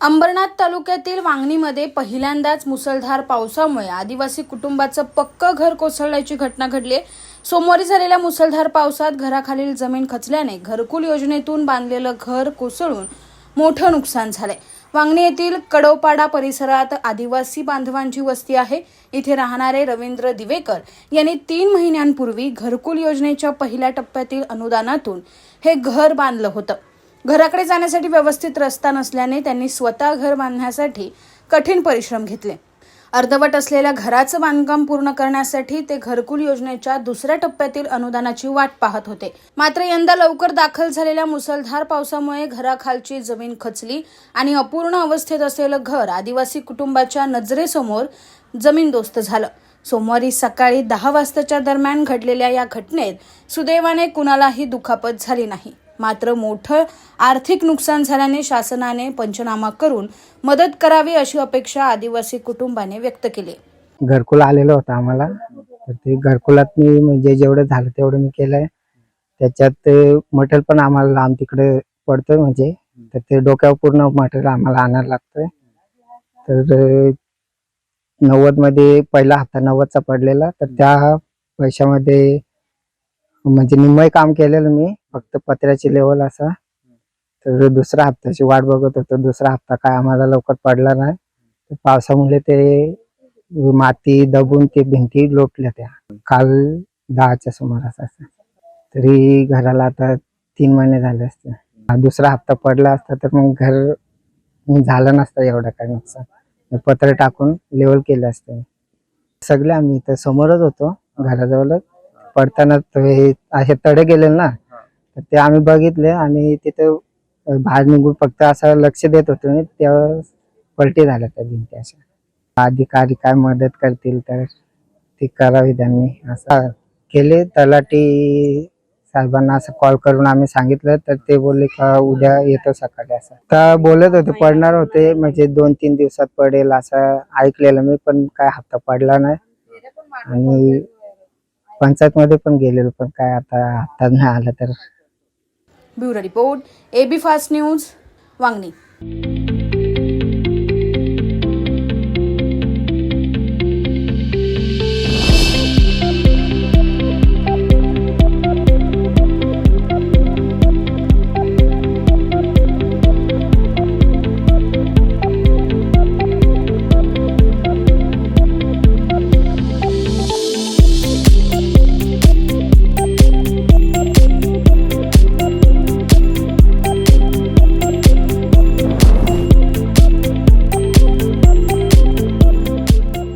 अंबरनाथ तालुक्यातील वांगणीमध्ये पहिल्यांदाच मुसळधार पावसामुळे आदिवासी कुटुंबाचं पक्कं घर कोसळल्याची घटना घडली आहे. सोमवारी झालेल्या मुसळधार पावसात घराखालील जमीन खचल्याने घरकुल योजनेतून बांधलेलं घर कोसळून मोठं नुकसान झालंय. वांगणी येथील कडवपाडा परिसरात आदिवासी बांधवांची वस्ती आहे. इथे राहणारे रवींद्र दिवेकर यांनी तीन महिन्यांपूर्वी घरकुल योजनेच्या पहिल्या टप्प्यातील अनुदानातून हे घर बांधलं होतं. घराकडे जाण्यासाठी व्यवस्थित रस्ता नसल्याने त्यांनी स्वतः घर बांधण्यासाठी कठीण परिश्रम घेतले. अर्धवट असलेल्या घराचं बांधकाम पूर्ण करण्यासाठी ते घरकुल योजनेच्या दुसऱ्या टप्प्यातील अनुदानाची वाट पाहत होते. मात्र यंदा लवकर दाखल झालेल्या मुसळधार पावसामुळे घराखालची जमीन खचली आणि अपूर्ण अवस्थेत असलेलं घर आदिवासी कुटुंबाच्या नजरेसमोर जमीनदोस्त झालं. सोमवारी सकाळी दहा वाजताच्या दरम्यान घडलेल्या या घटनेत सुदैवाने कुणालाही दुखापत झाली नाही. मात्र मोठं आर्थिक नुकसान झाल्याने शासनाने पंचनामा करून मदत करावी अशी अपेक्षा आदिवासी कुटुंबाने व्यक्त केली. घरकुल आलेलं होतं आम्हाला. तर ते घरकुलात मी म्हणजे जेवढं झालं तेवढं मी केलंय. त्याच्यात मटेरियल पण आम्हाला लांब तिकडे पडतोय म्हणजे. तर ते डोक्यावर पूर्ण मटेरियल आम्हाला आणायला लागतंय. तर नव्वदमध्ये पहिला हप्ता नव्वदचा पडलेला. तर त्या पैशामध्ये म्हणजे निम्मय काम केलेलं मी. फक्त पत्र्याची लेवल असा. तर दुसऱ्या हप्त्याची वाट बघत होतो दुसरा हप्ता काय आम्हाला लवकर पडला नाही. पावसामुळे ते माती दबून ते भिंती लोटल्या त्या. काल दहाच्या सुमारास असं. तरी घराला आता तीन महिने झाले असते दुसरा हप्ता पडला असता तर मग घर झालं नसतं एवढं काय नुकसान. पत्र टाकून लेवल केलं असतं. सगळे आम्ही इथं समोरच होतो घराजवळच. पडताना हे असे तडे गेले ना ते आम्ही बघितले आणि तिथे बाहेर निघून फक्त असं लक्ष देत होतो तेव्हा पलटी झाल्या त्या भिंती अशा. अधिकारी काय मदत करतील तर ती करावी त्यांनी असं केले. तलाठी साहेबांना असं कॉल करून आम्ही सांगितलं तर ते बोलले का उद्या येतो सकाळी असं. तर बोलत होते पडणार होते म्हणजे दोन तीन दिवसात पडेल असं ऐकलेलं मी पण काय हप्ता पडला नाही. आणि पंचायत मध्ये पण गेलेलो पण काय आता हप्ता नाही आला तर bureau report AB fast news Vangani.